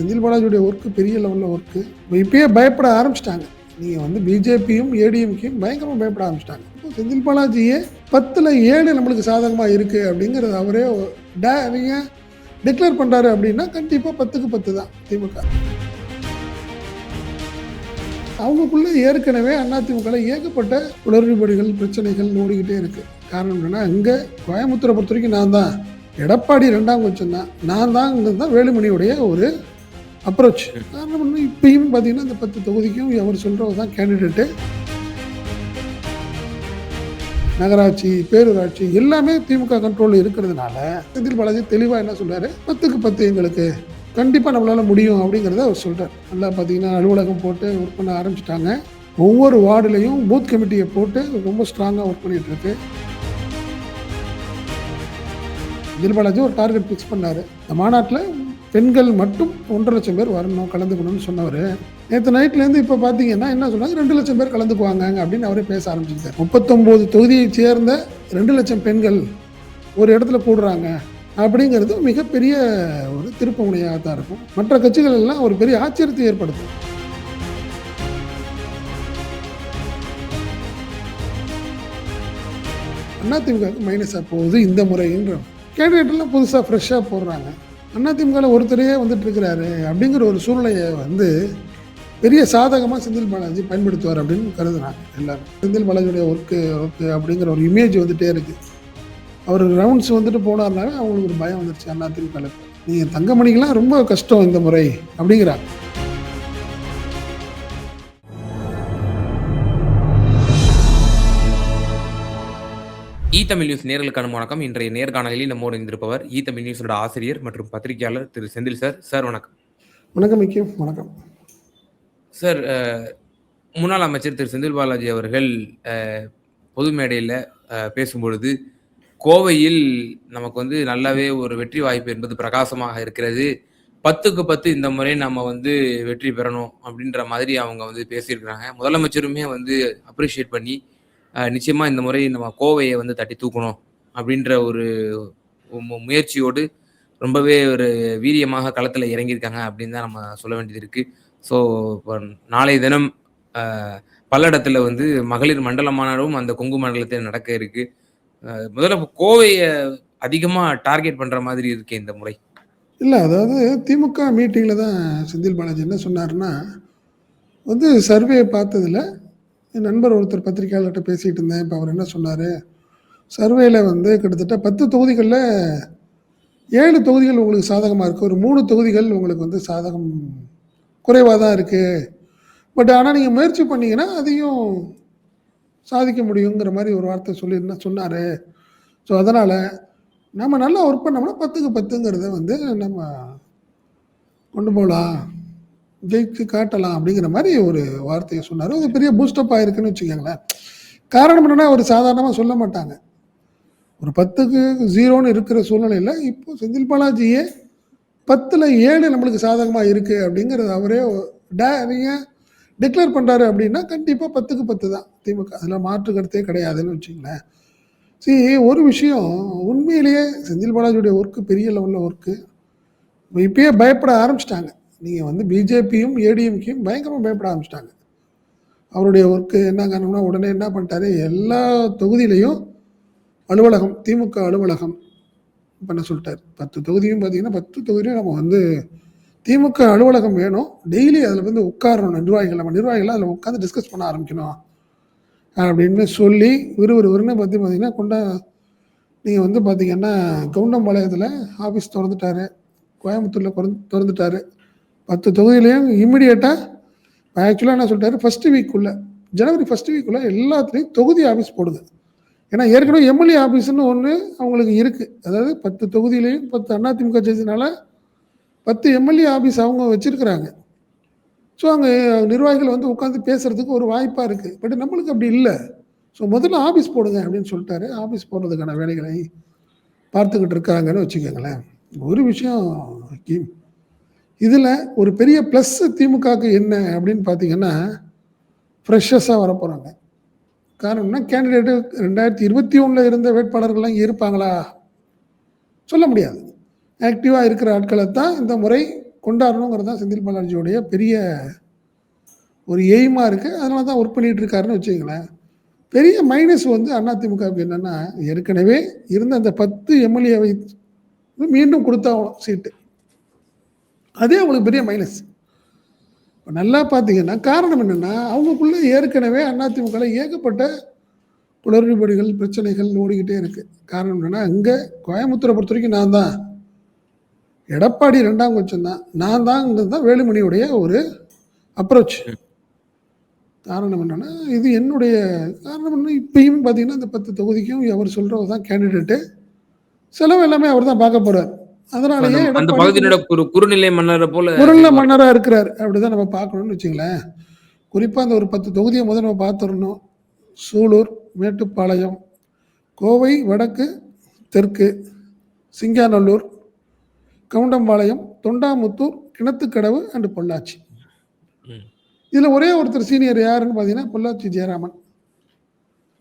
செந்தில் பாலாஜியுடைய ஒர்க்கு பெரிய லெவலில் ஒர்க்கு இப்பயே பயப்பட ஆரம்பிச்சிட்டாங்க. நீங்கள் வந்து பிஜேபியும் ஏடிஎம்கேயும் பயங்கரமாக பயப்பட ஆரம்பிச்சிட்டாங்க. இப்போ செந்தில் பாலாஜியே பத்தில் ஏழு நம்மளுக்கு சாதகமாக இருக்குது அப்படிங்கிறது அவரே டே நீங்கள் டிக்ளேர் பண்ணுறாரு அப்படின்னா கண்டிப்பாக பத்துக்கு பத்து தான் திமுக. அவங்களுக்குள்ள ஏற்கனவே அதிமுகவில் ஏகப்பட்ட குளறுபடிகள் பிரச்சனைகள் ஓடிக்கிட்டே இருக்குது காரணம் என்னென்னா இங்கே கோயம்புத்தூரை பொறுத்த வரைக்கும் நான் தான். எடப்பாடி ரெண்டாம் கொஞ்சம் தான் நான் தான் தான் வேலுமணியுடைய ஒரு அப்ரோச் காரணம் என்ன இப்பயும் பார்த்தீங்கன்னா இந்த பத்து தொகுதிக்கும் அவர் சொல்கிறவர் தான் கேண்டிடேட்டு நகராட்சி பேரூராட்சி எல்லாமே திமுக கண்ட்ரோலில் இருக்கிறதுனால செந்தில் பாலாஜி தெளிவாக என்ன சொல்கிறாரு பத்துக்கு பத்து எங்களுக்கு கண்டிப்பாக நம்மளால் முடியும் அப்படிங்கிறத அவர் சொல்கிறார் நல்லா பார்த்தீங்கன்னா அலுவலகம் போட்டு ஒர்க் பண்ண ஆரம்பிச்சிட்டாங்க ஒவ்வொரு வார்டுலையும் பூத் கமிட்டியை போட்டு ரொம்ப ஸ்ட்ராங்காக ஒர்க் பண்ணிட்டு இருக்கு செந்தில் பாலாஜி ஒரு டார்கெட் ஃபிக்ஸ் பண்ணார் இந்த மாநாட்டில் பெண்கள் மட்டும் ஒன்றரை லட்சம் பேர் வரணும் கலந்துக்கணும்னு சொன்னவர். நேற்று நைட்லேருந்து இப்போ பார்த்தீங்கன்னா என்ன சொன்னாங்க? ரெண்டு லட்சம் பேர் கலந்துக்குவாங்க அப்படின்னு அவரே பேச ஆரம்பிச்சிருக்காரு முப்பத்தொம்போது தொகுதியை சேர்ந்த ரெண்டு லட்சம் பெண்கள் ஒரு இடத்துல கூடுறாங்க அப்படிங்கிறது மிகப்பெரிய ஒரு திருப்பமுனையாக தான் இருக்கும். மற்ற கட்சிகள் எல்லாம் ஒரு பெரிய ஆச்சரியத்தை ஏற்படுத்தும். அதிமுகவுக்கு மைனஸாக போகுது இந்த முறைன்ற கேண்டிடேட்லாம் புதுசாக ஃப்ரெஷ்ஷாக போடுறாங்க. அதிமுகவில் ஒருத்தரையே வந்துட்டு இருக்கிறாரு அப்படிங்கிற ஒரு சூழ்நிலையை வந்து பெரிய சாதகமாக செந்தில் பாலாஜி பயன்படுத்துவார் அப்படின்னு கருதுனாங்க எல்லாரும். செந்தில் பாலாஜியுடைய ஒர்க்கு ஒர்க்கு அப்படிங்கிற ஒரு இமேஜ் வந்துகிட்டே இருக்கு. அவர் ரவுண்ட்ஸ் வந்துட்டு போனார்னால அவங்களுக்கு ஒரு பயம் வந்துருச்சு அதிமுகவில் நீங்கள் தங்கமணிக்கெல்லாம் ரொம்ப கஷ்டம் இந்த முறை அப்படிங்கிறாங்க. இ தமிழ் நியூஸ் நேர்களுக்கான வணக்கம். இன்றைய நேர்காணலில் நம்மோடு இருந்திருப்பவர் இ தமிழ் நியூஸோட ஆசிரியர் மற்றும் பத்திரிகையாளர் திரு செந்தில் சார். சார் வணக்கம். வணக்கம் மிக்கம் வணக்கம். சார் முன்னாள் அமைச்சர் திரு செந்தில் பாலாஜி அவர்கள் பொது மேடையில் பேசும்பொழுது கோவையில் நமக்கு வந்து நல்லாவே ஒரு வெற்றி வாய்ப்பு என்பது பிரகாசமாக இருக்கிறது. பத்துக்கு பத்து இந்த முறை நம்ம வந்து வெற்றி பெறணும் அப்படின்ற மாதிரி அவங்க வந்து பேசியிருக்கிறாங்க. முதலமைச்சருமே வந்து அப்ரிஷியேட் பண்ணி நிச்சயமாக நிச்சயமா இந்த முறை நம்ம கோவையை வந்து தட்டி தூக்கணும் அப்படின்ற ஒரு மு- முயற்சியோடு ரொம்பவே ஒரு வீரியமாக களத்தில் இறங்கியிருக்காங்க அப்படின்னு தான் நம்ம சொல்ல வேண்டியது இருக்கு. ஸோ இப்போ நாளைய தினம் பல்லடத்தில் வந்து மகளிர் மண்டல மாநாடும் அந்த கொங்கு மண்டலத்தில் நடக்க இருக்கு. முதல்ல கோவையை அதிகமாக டார்கெட் பண்ணுற மாதிரி இருக்கு இந்த முறை. இல்லை அதாவது திமுக மீட்டிங்கில் தான் செந்தில் பாலாஜி என்ன சொன்னார்னா வந்து சர்வே பார்த்ததில் என் நண்பர் ஒருத்தர் பத்திரிக்கையாளர்கிட்ட பேசிகிட்டு இருந்தேன். இப்போ அவர் என்ன சொன்னார்? சர்வேல வந்து கிட்டத்தட்ட பத்து தொகுதிகளில் ஏழு தொகுதிகள் உங்களுக்கு சாதகமாக இருக்குது ஒரு மூணு தொகுதிகள் உங்களுக்கு வந்து சாதகம் குறைவாக தான் இருக்குது பட் ஆனால் நீங்கள் முயற்சி பண்ணிங்கன்னா அதையும் சாதிக்க முடியுங்கிற மாதிரி ஒரு வார்த்தை சொல்லி என்ன சொன்னார்? ஸோ அதனால் நம்ம நல்லா ஒர்க் பண்ணோம்னா பத்துக்கு பத்துங்கிறத வந்து நம்ம கொண்டு போகலாம் ஜெயிச்சு காட்டலாம் அப்படிங்கிற மாதிரி ஒரு வார்த்தையை சொன்னார். அது பெரிய பூஸ்டப் ஆயிருக்குன்னு வச்சுக்கோங்களேன். காரணம் என்னன்னா அவர் சாதாரணமாக சொல்ல மாட்டாங்க. ஒரு பத்துக்கு ஜீரோன்னு இருக்கிற சூழ்நிலையில் இப்போ செந்தில் பாலாஜியே பத்தில் ஏழு நம்மளுக்கு சாதகமாக இருக்குது அப்படிங்கிறது அவரே டே நீங்கள் டிக்ளேர் பண்ணுறாரு அப்படின்னா கண்டிப்பாக பத்துக்கு பத்து தான். திமுக அதில் மாற்று கருத்தே கிடையாதுன்னு வச்சுங்களேன் சரி ஒரு விஷயம் உண்மையிலேயே செந்தில் பாலாஜியுடைய ஒர்க்கு பெரிய லெவலில் ஒர்க்கு இப்பயே பயப்பட ஆரம்பிச்சிட்டாங்க. நீங்கள் வந்து பிஜேபியும் ஏடிஎம்கேயும் பயங்கரமாக பயப்பட ஆரம்பிச்சிட்டாங்க. அவருடைய ஒர்க்கு என்ன காரணம்னா உடனே என்ன பண்ணிட்டாரு? எல்லா தொகுதியிலையும் அலுவலகம் திமுக அலுவலகம் பண்ண சொல்லிட்டார். பத்து தொகுதியும் பார்த்தீங்கன்னா பத்து தொகுதியும் நம்ம வந்து திமுக அலுவலகம் வேணும். டெய்லி அதில் வந்து உட்காரணும். நிர்வாகிகள் நம்ம நிர்வாகிகள் அதில் உட்காந்து டிஸ்கஸ் பண்ண ஆரம்பிக்கணும். அப்படின்னு சொல்லி விறுவிறுவிறுன்னு பற்றி பார்த்தீங்கன்னா கொண்டா நீங்கள் வந்து பார்த்தீங்கன்னா கவுண்டம்பாளையத்தில் ஆஃபீஸ் திறந்துட்டாரு. கோயம்புத்தூரில் திறந்து திறந்துட்டாரு. பத்து தொகுதியிலையும் இம்மிடியேட்டாக ஆக்சுவலாக என்ன சொல்லிட்டாரு? ஃபஸ்ட்டு வீக்குள்ளே ஜனவரி ஃபஸ்ட்டு வீக்குள்ளே எல்லாத்துலேயும் தொகுதி ஆஃபீஸ் போடுங்க. ஏன்னா ஏற்கனவே எம்எல்ஏ ஆஃபீஸ்னு ஒன்று அவங்களுக்கு இருக்குது அதாவது பத்து தொகுதியிலையும் பத்து அதிமுக ஜெயிச்சதுனால பத்து எம்எல்ஏ ஆஃபீஸ் அவங்க வச்சுருக்கிறாங்க. ஸோ அங்கே நிர்வாகிகள் வந்து உட்காந்து பேசுகிறதுக்கு ஒரு வாய்ப்பாக இருக்குது பட் நம்மளுக்கு அப்படி இல்லை. ஸோ முதல்ல ஆஃபீஸ் போடுங்க அப்படின்னு சொல்லிட்டாரு. ஆஃபீஸ் போடுறதுக்கான வேலைகளை பார்த்துக்கிட்டு இருக்காங்கன்னு வச்சுக்கோங்களேன். ஒரு விஷயம் ஹக்கீம் இதில் ஒரு பெரிய ப்ளஸ் திமுகவுக்கு என்ன அப்படின்னு பார்த்தீங்கன்னா ஃப்ரெஷ்ஷஸாக வர போகிறாங்க காரணம்னா கேண்டிடேட்டு ரெண்டாயிரத்தி இருபத்தி ஒன்றில் இருந்த வேட்பாளர்கள்லாம் இங்கே இருப்பாங்களா? சொல்ல முடியாது. ஆக்டிவாக இருக்கிற ஆட்களை தான் இந்த முறை கொண்டாடணுங்கிறது தான் செந்தில் பாலாஜியோடைய பெரிய ஒரு எய்மாக இருக்குது அதனால தான் ஒர்க் பண்ணிகிட்ருக்காருன்னு வச்சுக்கங்களேன். பெரிய மைனஸ் வந்து அதிமுகவுக்கு என்னென்னா ஏற்கனவே இருந்த அந்த பத்து எம்எல்ஏவை மீண்டும் கொடுத்தாகணும் சீட்டு அதே அவங்களுக்கு பெரிய மைனஸ் இப்போ நல்லா பார்த்தீங்கன்னா காரணம் என்னென்னா அவங்களுக்குள்ள ஏற்கனவே அதிமுகவில் ஏகப்பட்ட குளறுபடிகள் பிரச்சனைகள் ஓடிக்கிட்டே இருக்குது காரணம் என்னென்னா இங்கே கோயம்புத்தூரை பொறுத்த வரைக்கும் நான் தான். எடப்பாடி ரெண்டாம் கொச்சம் தான். நான் தான்ன்றது தான் வேலுமணியுடைய ஒரு அப்ரோச் காரணம் என்னென்னா இது என்னுடைய காரணம் என்ன இப்பயும் பார்த்தீங்கன்னா இந்த பத்து தொகுதிக்கும் அவர் சொல்கிறவர் தான் கேண்டிடேட்டு செலவு எல்லாமே அவர் தான் பார்க்க போறார். அதனாலயே அந்த- பகுதியினோட குறு குறுநிலை மன்னரை போல குரல்ல மன்னரா இருக்கிறார். அப்படிதான் நம்ம பார்க்கணும்னு வச்சுங்களேன். குறிப்பா அந்த ஒரு பத்து தொகுதியை முதல்ல நம்ம பார்த்துடணும். சூலூர் மேட்டுப்பாளையம் கோவை வடக்கு தெற்கு சிங்காநல்லூர் கவுண்டம்பாளையம் தொண்டாமுத்தூர் கிணத்துக்கடவு அண்டு பொள்ளாச்சி. இதில் ஒரே ஒருத்தர் சீனியர் யாருன்னு பார்த்தீங்கன்னா பொள்ளாச்சி ஜெயராமன்.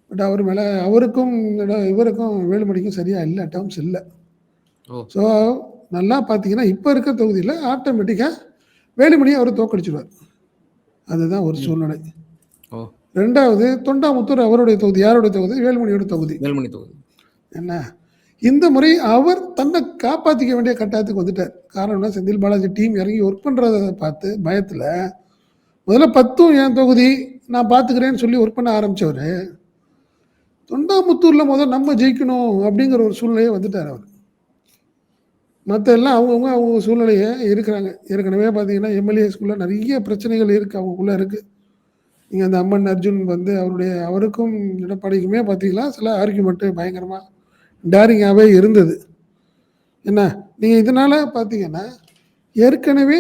பட் அவர் மேலே அவருக்கும் இவருக்கும் வேலுமணிக்கும் சரியா இல்லை டேர்ம்ஸ் இல்லை. ஸோ நல்லா பார்த்தீங்கன்னா இப்போ இருக்க தொகுதியில் ஆட்டோமேட்டிக்காக வேலுமணியை அவர் தோக்கடிச்சிடுவார் அதுதான் ஒரு சூழ்நிலை. ரெண்டாவது தொண்டாமுத்தூர் அவருடைய தொகுதி யாருடைய தொகுதி? வேலுமணியோட தொகுதி. வேலுமணி தொகுதி. என்ன? இந்த முறை அவர் தன்னை காப்பாற்றிக்க வேண்டிய கட்டாயத்துக்கு வந்துட்டார். காரணம்னா செந்தில் பாலாஜி டீம் இறங்கி ஒர்க் பண்ணுறத பார்த்து பயத்தில் முதல்ல பத்தும் என் தொகுதி நான் பார்த்துக்கிறேன்னு சொல்லி ஒர்க் பண்ண ஆரம்பித்தவர் தொண்டாமுத்தூரில் முதல் நம்ம ஜெயிக்கணும் அப்படிங்கிற ஒரு சூழ்நிலையே வந்துட்டார் அவர். மற்ற எல்லாம் அவங்கவுங்க அவங்க சூழ்நிலையை இருக்கிறாங்க. ஏற்கனவே பார்த்தீங்கன்னா எம்எல்ஏஸ்குள்ளே நிறைய பிரச்சனைகள் இருக்குது அவங்களுக்குள்ளே இருக்குது நீங்கள் அந்த அம்மன் அர்ஜுன் வந்து அவருடைய அவருக்கும் எடப்பாடிக்குமே பார்த்தீங்கன்னா சில ஆர்குமெண்ட்டு பயங்கரமாக டேரிங்காகவே இருந்தது. என்ன? நீங்கள் இதனால் பார்த்தீங்கன்னா ஏற்கனவே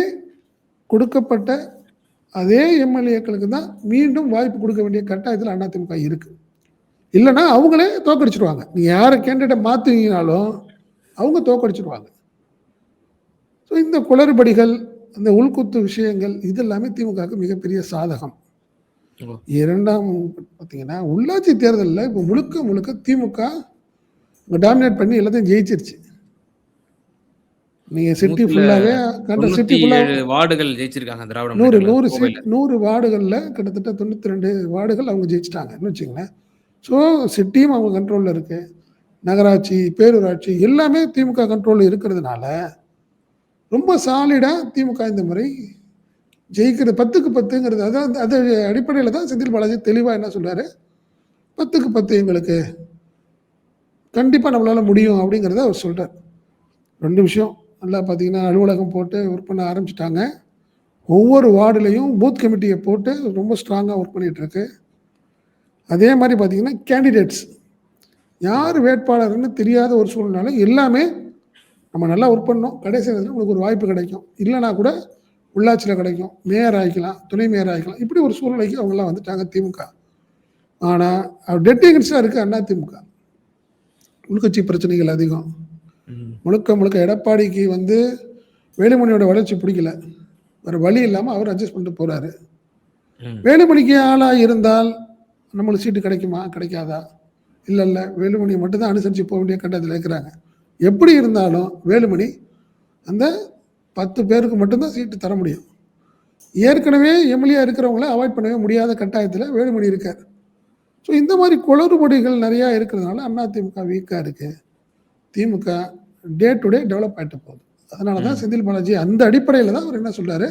கொடுக்கப்பட்ட அதே எம்எல்ஏக்களுக்கு தான் மீண்டும் வாய்ப்பு கொடுக்க வேண்டிய கட்டாயத்தில் அதிமுக இருக்குது இல்லைன்னா அவங்களே தோக்கடிச்சிருவாங்க. நீங்கள் யாரை கேண்டிடேட்டை மாற்றுவீங்கனாலும் அவங்க தோக்கடிச்சிருவாங்க. ஸோ இந்த குளறுபடிகள் அந்த உள்குத்து விஷயங்கள் இது எல்லாமே திமுகவுக்கு மிகப்பெரிய சாதகம். இரண்டாம் பார்த்தீங்கன்னா உள்ளாட்சி தேர்தலில் இப்போ முழுக்க முழுக்க திமுக டாமினேட் பண்ணி எல்லாத்தையும் ஜெயிச்சிருச்சு. நீங்க சிட்டி ஃபுல்லாவே கண்ட சிட்டி தொண்ணூத்தி வார்டுகள் ஜெயிச்சிருக்காங்க திராவிட நூறு நூறு நூறு வார்டுகளில் கிட்டத்தட்ட தொண்ணூற்றி ரெண்டு வார்டுகள் அவங்க ஜெயிச்சிட்டாங்கன்னு வச்சுங்களேன் ஸோ சிட்டியும் அவங்க கண்ட்ரோலில் இருக்கு. நகராட்சி பேரூராட்சி எல்லாமே திமுக கண்ட்ரோலில் இருக்கிறதுனால ரொம்ப சாலிடாக திமுக இந்த முறை ஜெயிக்கிறது. பத்துக்கு பத்துங்கிறது அதான் அது அடிப்படையில் தான் செந்தில் பாலாஜி தெளிவாக என்ன சொல்கிறாரு பத்துக்கு பத்து எங்களுக்கு கண்டிப்பாக நம்மளால முடியும் அப்படிங்கிறத அவர் சொல்கிறார் ரெண்டு விஷயம் நல்லா பார்த்தீங்கன்னா அலுவலகம் போட்டு ஒர்க் பண்ண ஆரம்பிச்சிட்டாங்க. ஒவ்வொரு வார்டுலேயும் பூத் கமிட்டியை போட்டு ரொம்ப ஸ்ட்ராங்காக ஒர்க் பண்ணிகிட்ருக்கு அதே மாதிரி பார்த்திங்கன்னா கேண்டிடேட்ஸ் யார் வேட்பாளர்னு தெரியாத ஒரு சூழ்நிலை எல்லாமே நம்ம நல்லா ஒர்க் பண்ணோம் கடைசி நேரத்தில் உங்களுக்கு ஒரு வாய்ப்பு கிடைக்கும். இல்லைனா கூட உள்ளாட்சியில் கிடைக்கும். மேயர் ஆகிக்கலாம் துணை மேயர் ஆகிக்கலாம் இப்படி ஒரு சூழ்நிலைக்கு அவங்கெல்லாம் வந்துட்டாங்க திமுக. ஆனால் டெட்டிகன்ஸாக இருக்குது அண்ணா திமுக. உள்கட்சி பிரச்சனைகள் அதிகம். முழுக்க முழுக்க எடப்பாடிக்கு வந்து வேலுமணியோட வளர்ச்சி பிடிக்கல. வேறு வழி இல்லாமல் அவர் அட்ஜஸ்ட் பண்ணிட்டு போகிறாரு. வேலுமணிக்கு ஆளாக இருந்தால் நம்மளுக்கு சீட்டு கிடைக்குமா? கிடைக்காதா? இல்லை இல்லை. வேலுமணியை மட்டும்தான் அனுசரித்து போக வேண்டிய கட்டத்தில் இருக்கிறாங்க. எப்படி இருந்தாலும் வேலுமணி அந்த பத்து பேருக்கு மட்டும்தான் சீட்டு தர முடியும். ஏற்கனவே எம்எல்ஏ இருக்கிறவங்கள அவாய்ட் பண்ணவே முடியாத கட்டாயத்தில் வேலுமணி இருக்கார். ஸோ இந்த மாதிரி குளறுபடிகள் நிறையா இருக்கிறதுனால அதிமுக வீக்காக இருக்குது திமுக டே டு டே டெவலப் ஆகிட்டு போகுது. அதனால தான் செந்தில் பாலாஜி அந்த அடிப்படையில் தான் அவர் என்ன சொல்றாரு?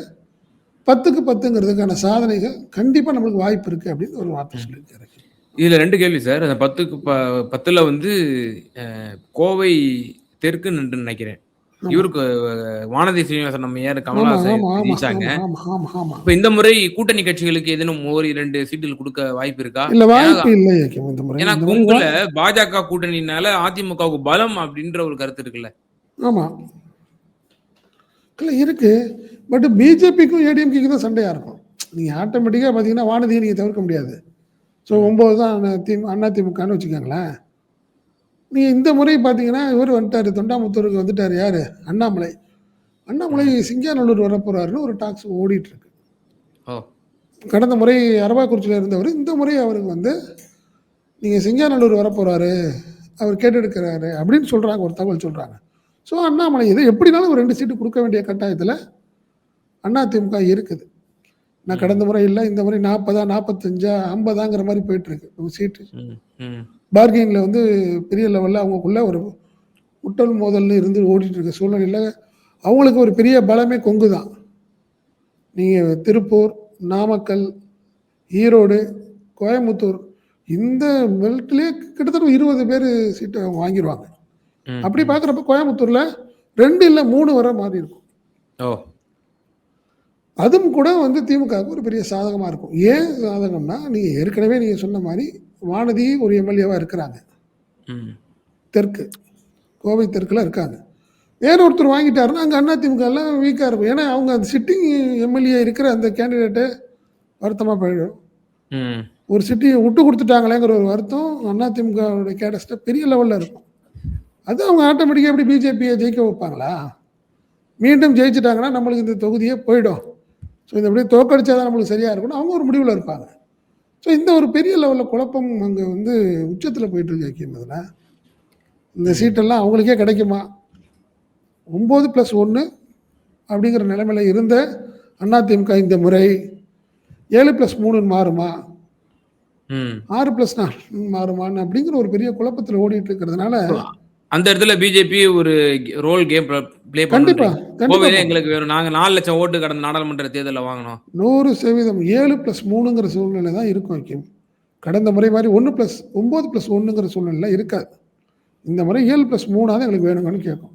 பத்துக்கு பத்துங்கிறதுக்கான சாதனைகள் கண்டிப்பாக நம்மளுக்கு வாய்ப்பு இருக்குது அப்படின்னு ஒரு வார்த்தை சொல்லியிருக்காரு. இதுல ரெண்டு கேள்வி சார். அந்த பத்துக்கு ப பத்துல வந்து கோவை தெற்கு நின்று நினைக்கிறேன். இவருக்கு வானதி சீனிவாசன் நம்ம யாரு கமலஹாசன் ஜெயிச்சாங்க. இப்ப இந்த முறை கூட்டணி கட்சிகளுக்கு ஏதேனும் ஒரு இரண்டு சீட்டுகள் கொடுக்க வாய்ப்பு இருக்கா? இல்ல வாய்ப்பு இல்லை ஏன்னா கொங்குல பாஜக கூட்டணினால அதிமுகவுக்கு பலம் அப்படின்ற ஒரு கருத்து இருக்குல்ல. ஆமா. இல்லை இருக்கு. பட் பிஜேபிக்கும் ஏடிஎம்கேக்கு தான் சண்டையாக இருக்கும். நீங்கள் ஆட்டோமேட்டிக்காக பார்த்தீங்கன்னா வானதியை நீங்கள் தவிர்க்க முடியாது. ஸோ ஒம்பது தான் அண்ணா திமுகன்னு வச்சுக்கோங்களேன். நீங்கள் இந்த முறை பார்த்தீங்கன்னா இவர் வந்துட்டார் தொண்டாமுத்தூருக்கு வந்துட்டார் யார்? அண்ணாமலை. அண்ணாமலை சிங்காநல்லூர் வரப்போறாருன்னு ஒரு டாக்ஸ் ஓடிட்டு இருக்கு ஓ. கடந்த முறை அரவாக்குறிச்சியில் இருந்தவர் இந்த முறை அவருக்கு வந்து நீங்கள் சிங்காநல்லூர் வரப்போறாரு அவர் கேட்டெடுக்கிறாரு அப்படின்னு சொல்கிறாங்க ஒரு தகவல் சொல்கிறாங்க ஸோ அண்ணாமலை இதை எப்படினாலும் ஒரு ரெண்டு சீட்டு கொடுக்க வேண்டிய கட்டாயத்தில் அதிமுக இருக்குது. நான் கடந்த முறை இல்லை இந்த முறை நாற்பதா நாற்பத்தஞ்சா ஐம்பதாங்கிற மாதிரி போயிட்டு இருக்கு சீட்டு பார்கெனிங்கில் வந்து பெரிய லெவலில் அவங்களுக்குள்ள ஒரு முட்டல் மோதல்னு இருந்து ஓடிட்டு இருக்க சூழ்நிலையில் அவங்களுக்கு ஒரு பெரிய பலமே கொங்கு தான் நீங்கள் திருப்பூர் நாமக்கல் ஈரோடு கோயம்புத்தூர் இந்த பெல்ட்லேயே கிட்டத்தட்ட இருபது பேர் சீட்டை அவங்க வாங்கிடுவாங்க. அப்படி பார்க்குறப்ப கோயம்புத்தூரில் ரெண்டு இல்லை மூணு வர மாதிரி இருக்கும். ஓ. அதுவும் கூட வந்து திமுகவுக்கு ஒரு பெரிய சாதகமாக இருக்கும். ஏன் சாதகம்னா நீங்கள் ஏற்கனவே நீங்கள் சொன்ன மாதிரி வானதி ஒரு எம்எல்ஏவாக இருக்கிறாங்க. ம். தெற்கு. கோவை தெற்குல இருக்காங்க. வேற ஒருத்தர் வாங்கிட்டாருன்னா அங்கே அதிமுக எல்லாம் வீக்காக இருக்கும். ஏன்னா அவங்க அந்த சிட்டிங் எம்எல்ஏ இருக்கிற அந்த கேண்டிடேட்டு வருத்தமாக போயிடும். ஒரு சிட்டியை விட்டு கொடுத்துட்டாங்களேங்கிற ஒரு வருத்தம் அதிமுகவுடைய கேடஸ்ட்டை பெரிய லெவலில் இருக்கும். அது அவங்க ஆட்டோமேட்டிக்காக எப்படி பிஜேபியை ஜெயிக்க வைப்பாங்களா? மீண்டும் ஜெயிச்சிட்டாங்கன்னா நம்மளுக்கு இந்த தொகுதியே போயிடும். ஸோ இந்த அப்படியே தோக்கடிச்சா தான் நம்மளுக்கு சரியாக இருக்கணும் அவங்க ஒரு முடிவில் இருப்பாங்க. ஸோ இந்த ஒரு பெரிய லெவலில் குழப்பம் அங்கே வந்து உச்சத்தில் போயிட்டு இருக்கு ஐக்கியம் அதில் இந்த சீட்டெல்லாம் அவங்களுக்கே கிடைக்குமா? ஒம்பது ப்ளஸ் ஒன்று அப்படிங்கிற நிலைமையில இருந்த அதிமுக இந்த முறை ஏழு ப்ளஸ் மூணுன்னு மாறுமா? ஆறு ப்ளஸ் நாலு மாறுமான்னு அப்படிங்கிற ஒரு பெரிய குழப்பத்தில் ஓடிட்டு இருக்கிறதுனால அந்த இடத்துல பிஜேபி ஒரு ரோல் கேம் ப்ளே கண்டிப்பா கோவையிலே எங்களுக்கு வேணும் நாங்க நாலு லட்சம் ஓட்டு கடந்த நாடாளுமன்ற தேர்தலில் வாங்கினோம். நூறு சதவீதம் ஏழு ப்ளஸ் மூணுங்கிற சூழ்நிலை தான் இருக்கும் வைக்கும். கடந்த முறை மாதிரி ஒன்று ப்ளஸ் ஒம்பது ப்ளஸ் ஒன்றுங்கிற சூழ்நிலை இருக்காது. இந்த முறை ஏழு ப்ளஸ் மூணாவது எங்களுக்கு வேணுங்கன்னு கேட்கும்.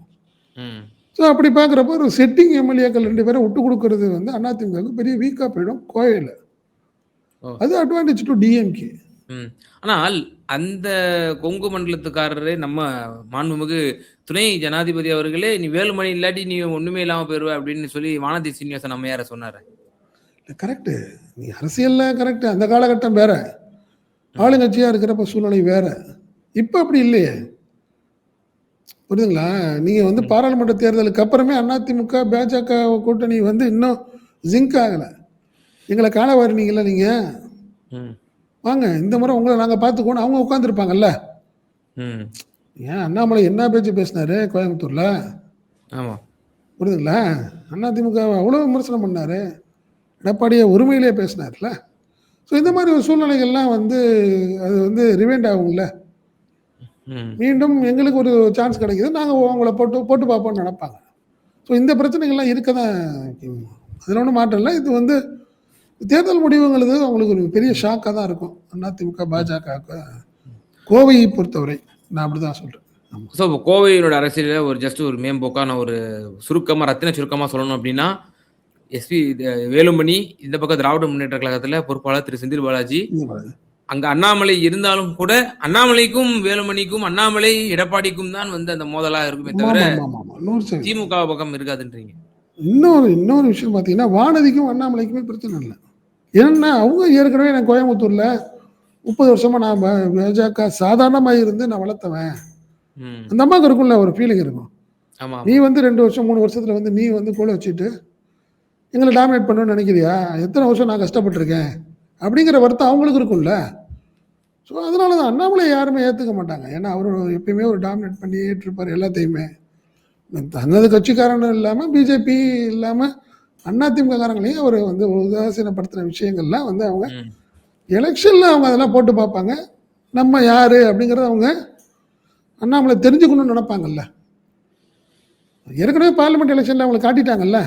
ஸோ அப்படி பார்க்குறப்ப ஒரு செட்டிங் எம்எல்ஏக்கள் ரெண்டு பேரை விட்டு கொடுக்கறது வந்து அதிமுகவுக்கு பெரிய வீக்காக போயிடும் கோவையில் ஓ. அது அட்வான்டேஜ் டு டிஎம்கே ஆனால் அந்த கொங்கு மண்டலத்துக்காரரே நம்ம மாண்புமிகு துணை ஜனாதிபதி அவர்களே நீ வேலுமணி இல்லாட்டி நீ ஒண்ணுமே இல்லாம போயிருவ அப்படின்னு சொல்லி வானதி சீனிவாசன் அம்மையார சொன்னாரு. கரெக்டு நீ அரசியலில் கரெக்டு அந்த காலகட்டம் வேற. ஆளுங்கட்சியாக இருக்கிறப்ப சூழ்நிலை வேற. இப்போ அப்படி இல்லையே. புரியுதுங்களா? நீங்கள் வந்து பாராளுமன்ற தேர்தலுக்கு அப்புறமே அதிமுக பாஜக கூட்டணி வந்து இன்னும் ஜிங்க் ஆகலை. எங்களை காண வரீங்களா நீங்கள் ம். வாங்க இந்த முறை உங்களை நாங்கள் பார்த்துக்கோணும் அவங்க உட்காந்துருப்பாங்கல்ல ஏன் அண்ணாமலை என்ன பேச்சு பேசினாரு கோயம்புத்தூரில்? ஆமா. புரியுதுங்களா? அதிமுக அவ்வளோ விமர்சனம் பண்ணாரு. எடப்பாடியை உரிமையிலே பேசினார்ல. ஸோ இந்த மாதிரி ஒரு சூழ்நிலைகள்லாம் வந்து அது வந்து ரிவைண்ட் ம். மீண்டும் எங்களுக்கு ஒரு சான்ஸ் கிடைக்குது. நாங்கள் அவங்கள போட்டு போட்டு பார்ப்போம்னு நினைப்பாங்க. ஸோ இந்த பிரச்சனைகள்லாம் இருக்க தான் அதில் ஒன்றும் மாற்றம் இல்லை. இது வந்து தேர்தல் முடிவுங்கிறது அவங்களுக்கு ஒரு பெரிய ஷாக்காக தான் இருக்கும். அதிமுக பாஜக கோவையை பொறுத்தவரை. நான் அப்படி தான் சொல்கிறேன் ஸோ கோவையினோட அரசியலில் ஒரு ஜஸ்ட் ஒரு மேம்போக்கான ஒரு சுருக்கமாக ரத்தின சுருக்கமாக சொல்லணும் அப்படின்னா எஸ்பி வேலுமணி இந்த பக்கம் திராவிட முன்னேற்ற கழகத்தில் பொறுப்பாளர் திரு செந்தில் பாலாஜி. அங்க அண்ணாமலை இருந்தாலும் கூட அண்ணாமலைக்கும் வேலுமணிக்கும் அண்ணாமலை எடப்பாடிக்கும் தான் வந்து அந்த மோதலா இருக்குமே தவிர திமுக பக்கம் இருக்காதுன்றீங்க. இன்னொரு இன்னொரு விஷயம் பார்த்தீங்கன்னா வானதிக்கும் அண்ணாமலைக்குமே பிரச்சனை இல்லை. ஏன்னா அவங்க ஏற்கனவே நான் கோயம்புத்தூரில் முப்பது வருஷமா நான் பாஜக சாதாரணமாக இருந்து நான் வளர்த்தவன். அந்த அம்மாவுக்கு இருக்கும்ல ஒரு ஃபீலிங் இருக்கும். நீ வந்து ரெண்டு வருஷம் மூணு வருஷத்துல வந்து நீ வந்து கூட வச்சுட்டு எங்களை டாமினேட் பண்ணணும்னு நினைக்கிறியா? எத்தனை வருஷம் நான் கஷ்டப்பட்டிருக்கேன்? அப்படிங்கிற வருத்தம் அவங்களுக்கு இருக்கும்ல. ஸோ அதனால தான் அண்ணாமலை யாருமே ஏற்றுக்க மாட்டாங்க. ஏன்னா அவர் எப்பயுமே ஒரு டாமினேட் பண்ணி ஏற்றிருப்பார் எல்லாத்தையுமே. தனது கட்சிக்காரன் இல்லாமல் பிஜேபி இல்லாமல் அதிமுககாரங்களையும் அவர் வந்து உதாசீனப்படுத்தின விஷயங்கள்லாம் வந்து அவங்க. எலெக்ஷனில் அவங்க அதெல்லாம் போட்டு பார்ப்பாங்க. நம்ம யார் அப்படிங்கிறத அவங்க அண்ணாமலை தெரிஞ்சுக்கணும்னு நினைப்பாங்கல்ல. ஏற்கனவே பார்லிமெண்ட் எலெக்ஷனில் அவங்களை காட்டிட்டாங்கல்ல.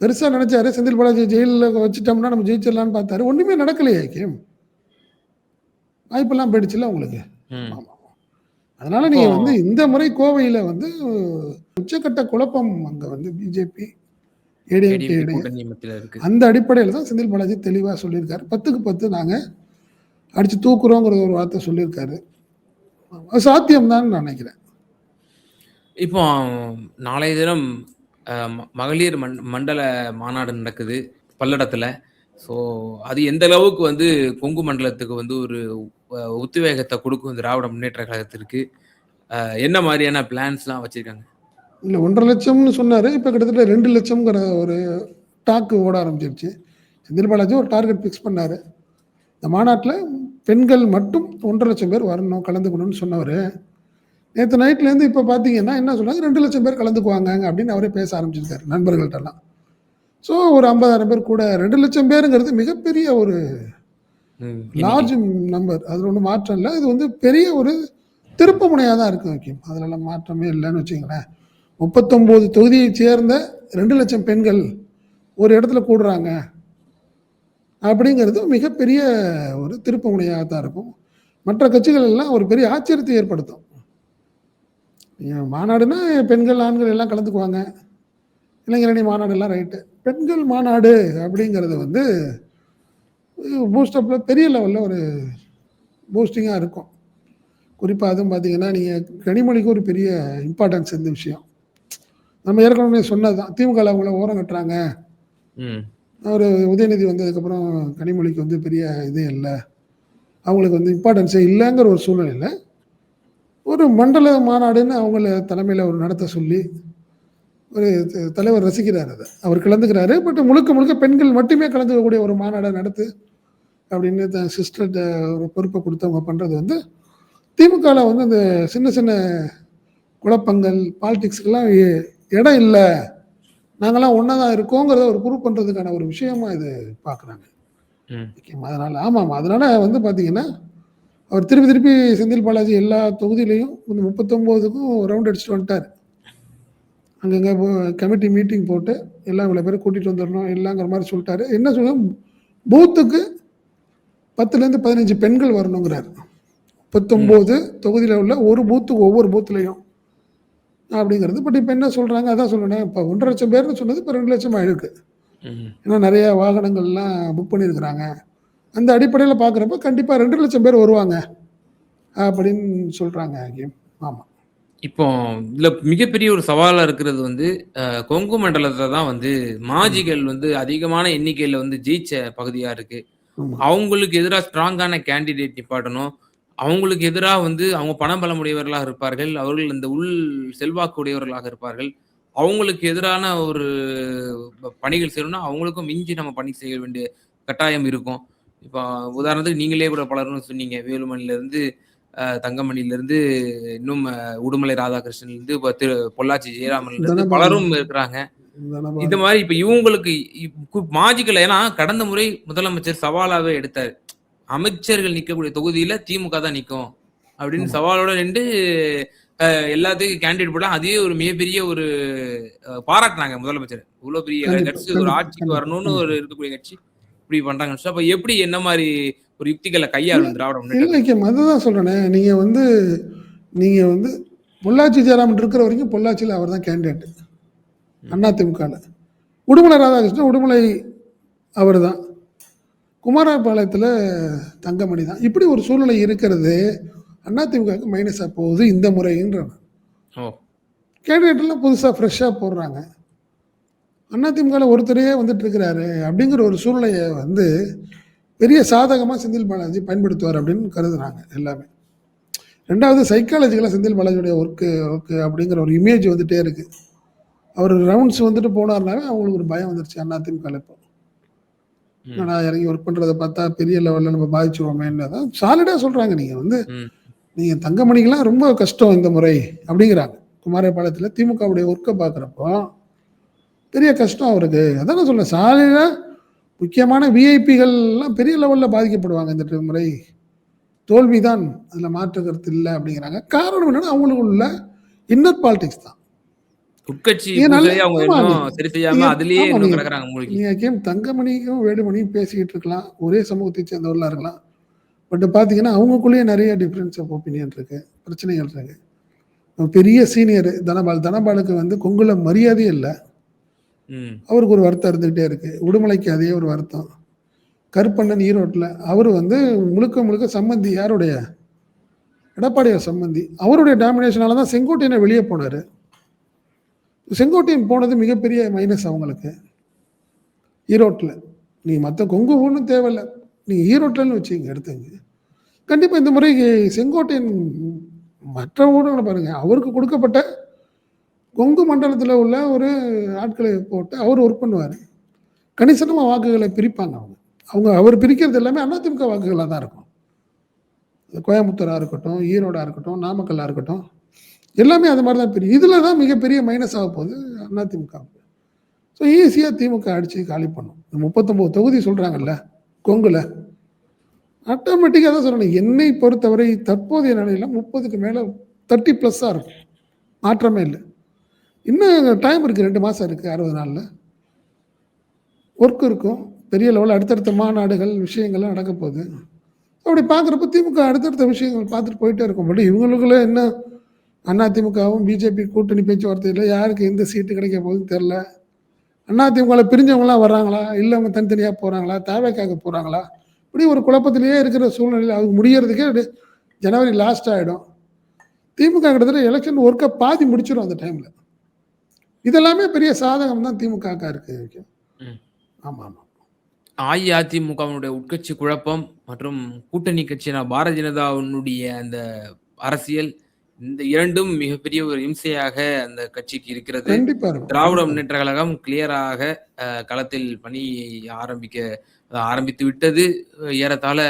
பெருசாக நினச்சாரு. செந்தில் பாலாஜி ஜெயிலில் வச்சுட்டோம்னா நம்ம ஜெயிச்சிடலான்னு பார்த்தாரு. ஒன்றுமே நடக்கலையே கேம் வாய்ப்பெல்லாம் போயிடுச்சுல்ல உங்களுக்கு. ம். அதனால நீங்கள் வந்து இந்த முறை கோவையில் வந்து உச்சக்கட்ட குழப்பம் அங்கே வந்து பிஜேபி ஏடிஎம்கே அந்த அடிப்படையில் தான் செந்தில் பாலாஜி தெளிவாக சொல்லியிருக்காரு. பத்துக்கு பத்து நாங்கள் அடித்து தூக்குறோங்கிற ஒரு வார்த்தை சொல்லியிருக்காரு. சாத்தியம்தான் நான் நினைக்கிறேன். இப்போ நாளைய தினம் மகளிர் மண் மண்டல மாநாடு நடக்குது பல்லடத்துல. ஸோ அது எந்த அளவுக்கு வந்து கொங்கு மண்டலத்துக்கு வந்து ஒரு அஹ், உத்வேகத்தை கொடுக்கும் திராவிட முன்னேற்ற கழகத்திற்கு என்ன மாதிரியான பிளான்ஸ்லாம் வச்சிருக்காங்க? இல்லை ஒன்றரை லட்சம்னு சொன்னார் இப்போ கிட்டத்தட்ட ரெண்டு லட்சம்ங்கிற ஒரு டாக்கு ஓட ஆரம்பிச்சிருச்சு செந்தில் பாலாஜி ஒரு டார்கெட் ஃபிக்ஸ் பண்ணார் இந்த மாநாட்டில் பெண்கள் மட்டும் ஒன்றரை லட்சம் பேர் வரணும் கலந்துக்கணும்னு சொன்னவர் நேற்று நைட்லேருந்து இப்போ பார்த்தீங்கன்னா என்ன சொன்னாங்க ரெண்டு லட்சம் பேர் கலந்துக்குவாங்க அப்படின்னு அவரே பேச ஆரம்பிச்சிருக்காரு நண்பர்கள்ட்டெல்லாம் ஸோ ஒரு 50,000 பேர் கூட 2,00,000 பேருங்கிறது மிகப்பெரிய ஒரு. Large number. அதுல ஒண்ணும் மாற்றம் இல்ல. இது வந்து பெரிய ஒரு திருப்பு முனையா தான் இருக்கு ஹக்கீம். அதுலலாம் மாற்றமே இல்லன்னு வச்சுக்கங்களேன். 39 தொகுதியைச் சேர்ந்த 2,00,000 பெண்கள் ஒரு இடத்துல கூடுறாங்க. அப்படிங்கிறது மிகப்பெரிய ஒரு திருப்பமுனையாக தான் இருக்கும். மற்ற கட்சிகள் எல்லாம் ஒரு பெரிய ஆச்சரியத்தை ஏற்படுத்தும். மாநாடுனா பெண்கள், ஆண்கள் எல்லாம் கலந்துக்குவாங்க. இளைஞரணி மாநாடு எல்லாம் ரைட்டு. பெண்கள் மாநாடு அப்படிங்கிறது வந்து பூஸ்டப்பில் பெரிய லெவலில் ஒரு பூஸ்டிங்காக இருக்கும். குறிப்பாக அதுவும் பார்த்தீங்கன்னா, நீங்கள் கனிமொழிக்கு ஒரு பெரிய இம்பார்ட்டன்ஸ் இந்த விஷயம். நம்ம ஏற்கனவே சொன்னது தான். திமுகல அவங்கள ஓரம் கட்டுறாங்க. அவரு உதயநிதி வந்ததுக்கப்புறம் கனிமொழிக்கு வந்து பெரிய இதே இல்ல. அவங்களுக்கு வந்து இம்பார்ட்டன்ஸே இல்லங்கிற ஒரு சூழ்நிலையில, ஒரு மண்டல மாநாடுன்னு அவங்கள தலைமையில ஒரு நடத்த சொல்லி, ஒரு தலைவர் ரசிக்கிறாரு அத. அவர் கலந்துக்கிறாரு. பட் முழுக்க முழுக்க பெண்கள் மட்டுமே கலந்துக்கக்கூடிய ஒரு மாநாட நடத்து அப்படின்னு த சிஸ்டர்ட்ட ஒரு பொறுப்ப குடுத்து அவங்க பண்றது வந்து, திமுகல வந்து அந்த சின்ன சின்ன குழப்பங்கள், பாலிடிக்ஸ்க்குலாம் எ இடம் இல்ல. நாங்கலாம் ஒண்ணா தான் இருக்கோங்கிறத ஒரு ப்ரூவ் பண்றதுக்கான ஒரு விஷயமா இது பார்க்குறாங்க. ம். முக்கியமா அதனால ஆமாமா. அதனால வந்து பார்த்தீங்கன்னா, அவர் திருப்பி திருப்பி செந்தில் பாலாஜி எல்லா தொகுதியிலயும் இந்த 39க்கும் ரவுண்ட் அடிச்சுட்டு வந்துட்டாரு. அங்கங்க கமிட்டி மீட்டிங் போட்டு, எல்லாம் இவ்வளோ பேர கூட்டிட்டு வந்துரணும் எல்லாங்கிற மாரி சொல்ட்டாரு. என்ன சொல்ல பூத்துக்கு 10லேருந்து 15 பெண்கள் வரணுங்கிறாரு. ம். 39 தொகுதியில உள்ள ஒரு பூத்துக்கு ஒவ்வொரு பூத்லயும். அப்படிங்கிறது. பட் இப்ப என்ன சொல்றாங்க, அதான் சொன்னேனே, இப்ப 1,50,000 பேர்ன்னு சொன்னது இப்ப 2,00,000 ஆயிருக்கு. ம். ஏன்னா நெறைய வாகனங்கள்லாம் புக் பண்ணியிருக்கிறாங்க. அந்த அடிப்படையில பார்க்குறப்ப கண்டிப்பா 2,00,000 பேர் வருவாங்க. அப்படின்னு சொல்றாங்க ஹக்கீம். ஆமா. இப்போ இதுல மிகப்பெரிய ஒரு சவாலா இருக்கிறது வந்து, கொங்கு மண்டலத்துல தான் வந்து. மாஜிகள் வந்து அதிகமான எண்ணிக்கையில வந்து ஜெயிச்ச பகுதியா இருக்கு. ஆமா. அவங்களுக்கு எதிரா ஸ்ட்ராங்கான கேண்டிடேட் நிப்பாட்டணும். அவங்களுக்கு எதிரா வந்து அவங்க பணபலம் உடையவர்களாக இருப்பார்கள். அவர்கள் இந்த உள் செல்வாக்கு உடையவர்களாக இருப்பார்கள். அவங்களுக்கு எதிரான ஒரு பணிகள் செய்யணும்னா, அவங்களுக்கும் மிஞ்சி நம்ம பணி செய்ய வேண்டிய கட்டாயம் இருக்கும். இப்போ உதாரணத்துக்கு நீங்களே கூட பலரும் சொன்னீங்க. வேலுமணிலருந்து, தங்கமணிலருந்து, இன்னும் உடுமலை ராதாகிருஷ்ணன்லருந்து, இப்ப திரு பொள்ளாச்சி ஜெயராமன்லருந்து. பலரும் இருக்கிறாங்க. இந்த மாரி இப்ப இவங்களுக்கு மாஜிக்கல ஏன்னா கடந்த முறை முதலமைச்சர் சவாலாவே எடுத்தாரு. அமைச்சர்கள் நிக்கக்கூடிய தொகுதியில திமுக தான் நிக்கும். அப்படின்னு. சவாலோட அ எல்லாத்துக்கும் கேண்டிடேட் போட்டா, அதுவே ஒரு மிகப்பெரிய ஒரு பாராட்டுனாங்க முதலமைச்சர. இவ்ளோ பெரிய கட்ஸ் ஒரு ஆட்சிக்கு வரணும்னு ஒரு. இருக்கக்கூடிய கட்சி, இப்படி பண்றாங்கன்னு சொல்லி, அப்ப எப்படி என்ன மாரி ஒரு யுக்திகள கையாளும் திராவிட இல்ல முன்னேற்ற கழகம்? ஹக்கீம். அதுதான் சொல்றேனே. நீங்க வந்து நீங்க வந்து பொள்ளாச்சி ஜெயராமன் இருக்கிற வரைக்கும் பொள்ளாச்சியில அவர் தான் கேண்டிடேட். ம். அதிமுகல. உடுமலை ராதாகிருஷ்ணன், உடுமலை அவரு தான். குமாரபாளையத்தில தங்கமணி தான். இப்படி ஒரு சூழ்நிலை இருக்கிறது, அதிமுகவுக்கு மைனஸா போகுது இந்த முறைன்றேன். ஓ! கேண்டிடேட் எல்லாம் புதுசா ஃப்ரெஷ்ஷா போடுறாங்க. அதிமுகல ஒருத்தரே வந்துட்டு இருக்கிறாரு. அப்படிங்கிற ஒரு சூழ்நிலைய வந்து பெரிய சாதகமா செந்தில் பாலாஜி பயன்படுத்துவார் அப்படின்னு கருதுறாங்க எல்லாமே. 2வது சைக்காலஜிக்கலா செந்தில் பாலாஜியுடைய ஒர்க்கு ஒர்க்கு அப்படிங்கிற ஒரு இமேஜ் வந்துட்டே இருக்கு. அவரு ரவுண்ட்ஸ் வந்துட்டு போனாருனாவே அவங்களுக்கு ஒரு பயம் வந்துருச்சு அதிமுகல இப்போ. என்னடா இறங்கி ஒர்க் பண்றத பார்த்தா பெரிய லெவல்ல நம்ம பாதிச்சுருவோமேன்னு தான் சாலிடா சொல்றாங்க. நீங்க வந்து. நீங்க தங்கமணிக்கெல்லாம் ரொம்ப கஷ்டம் இந்த முறை அப்படிங்கிறாங்க. குமாரபாளையத்தில திமுகவுடைய ஒர்க்க பார்க்குறப்போ, பெரிய கஷ்டம் அவருக்கு. அதான் சொல்றேன். சாலிடா முக்கியமான விஐபிகள்லாம் பெரிய லெவல்ல பாதிக்கப்படுவாங்க இந்த முறை. தோல்விதான் அதுல மாற்று கருத்து இல்ல அப்படிங்கிறாங்க. காரணம் என்னன்னா, அவங்களுக்குள்ள இன்னர் பாலிடிக்ஸ் தான். உட்கட்சி அவங்க இன்னும் சரி செய்யாம அதிலேயே இன்னும் கிடக்குறாங்க மூழ்கி. நீங்க தங்கமணிக்கும், வேலுமணியும் பேசிக்கிட்டு இருக்கலாம். ஒரே சமூகத்தைச் சேர்ந்தவர்களா இருக்கலாம். பட் பார்த்தீங்கன்னா, அவங்களுக்குள்ளேயே நெறைய டிஃபரன்ஸ் ஆஃப் ஒப்பீனியன் இருக்கு. பிரச்சனைகள் இருக்கு. பெரிய சீனியர் தனபால். தனபாலுக்கு வந்து கொங்குல மரியாதையே இல்ல. அவருக்கு ஒரு வருத்தம் இருந்துகிட்டே இருக்கு. உடுமலைக்கு அதே ஒரு வருத்தம். கருப்பண்ணன் ஈரோட்ல. அவரு வந்து முழுக்க முழுக்க சம்மந்தி யாருடைய? எடப்பாடியார் சம்மந்தி. அவருடைய டாமினேஷனால தான் செங்கோட்டையன வெளிய போனாரு. செங்கோட்டையன் போனது மிகப்பெரிய மைனஸ் அவங்களுக்கு. ஈரோட்டில் நீங்கள் மற்ற கொங்கு ஒன்றும் தேவையில்லை நீங்கள் ஈரோட்டில்னு வச்சுங்க எடுத்துங்க. கண்டிப்பாக இந்த முறை செங்கோட்டையன் மற்ற ஊடகங்கள பாருங்கள் அவருக்கு கொடுக்கப்பட்ட கொங்கு மண்டலத்தில் உள்ள ஒரு ஆட்களை போட்டு அவர் ஒர்க் பண்ணுவார் கணிசனமாக வாக்குகளை பிரிப்பாங்க அவங்க. அவங்க அவர் பிரிக்கிறது எல்லாமே அதிமுக வாக்குகளாக தான் இருக்கும். கோயம்புத்தூராக இருக்கட்டும், ஈரோடாக இருக்கட்டும், நாமக்கல்லாக இருக்கட்டும். எல்லாமே அது மாதிரி தான் பெரிய இதில் தான் மிகப்பெரிய மைனஸ் ஆக போகுது அதிமுக. ஸோ ஈஸியாக திமுக அடித்து காலி பண்ணும். இந்த முப்பத்தொம்போது தொகுதி சொல்கிறாங்கல்ல கொங்குல. ஆட்டோமேட்டிக்காக தான் சொல்லணும். என்னை பொறுத்தவரை தற்போதைய நிலையில் முப்பதுக்கு மேலே தேர்ட்டி ப்ளஸ்ஸாக இருக்கும். மாற்றமே இல்லை. இன்னும் டைம் இருக்குது ரெண்டு மாதம் இருக்குது அறுபது நாளில். ஒர்க் இருக்கும். பெரிய லெவலில் அடுத்தடுத்த மாநாடுகள் விஷயங்கள்லாம் நடக்க போகுது. அப்படி பார்க்குறப்ப திமுக அடுத்தடுத்த விஷயங்கள் பார்த்துட்டு போயிட்டே இருக்கும். பட் இவங்களுக்குள்ள என்ன அண்ணா திமுகவும் பிஜேபி கூட்டணி பேச்சுவார்த்தையில் யாருக்கு எந்த சீட்டு கிடைக்க போகுதுன்னு தெரில அண்ணா திமுகவில் பிரிஞ்சவங்களாம் வர்றாங்களா? இல்லை அவங்க தனித்தனியாக போகிறாங்களா தேவைக்காக போகிறாங்களா இப்படி ஒரு குழப்பத்திலேயே இருக்கிற சூழ்நிலையில் அது முடியறதுக்கே ஜனவரி லாஸ்ட் ஆகிடும் திமுக கிட்டத்தட்ட எலெக்ஷன் ஒர்க்கை பாதி முடிச்சிடும் அந்த டைமில் இதெல்லாமே பெரிய சாதகம் தான் திமுக இருக்கு ம். ஆமாம் ஆமாம் அஇஅதிமுகவினுடைய உட்கட்சி குழப்பம் மற்றும் கூட்டணி கட்சியான பாரதிய ஜனதாவினுடைய அந்த அரசியல் இந்த இரண்டும் மிகப்பெரிய ஒரு இம்சையாக அந்த கட்சிக்கு இருக்கிறது. திராவிட முன்னேற்ற கழகம் கிளியராக களத்தில் பணி ஆரம்பிக்க ஆரம்பித்து விட்டது. ஏறத்தாழ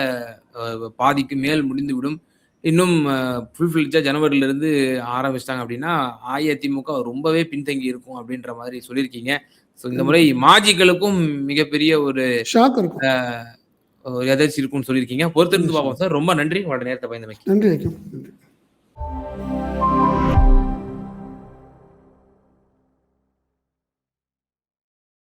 பாதிக்கு மேல் முடிந்துவிடும். இன்னும் ஃபுல் ஃபில்ஜா ஜனவரியிலிருந்து ஆரம்பிச்சிட்டாங்க அப்படின்னா அஇஅதிமுக ரொம்பவே பின்தங்கி இருக்கும் அப்படின்ற மாதிரி சொல்லியிருக்கீங்க. ஸோ இந்த முறை மாஜிகளுக்கும் மிகப்பெரிய ஒரு ஷாக் இருக்கும். ஒரு எதாச்சும் இருக்கும்னு சொல்லியிருக்கீங்க. பொறுத்திருந்து பார்ப்போம் சார். ரொம்ப நன்றி. உங்களோட நேரத்தை பயந்தமைக்கு. நன்றி. ஐக்கியம் நன்றி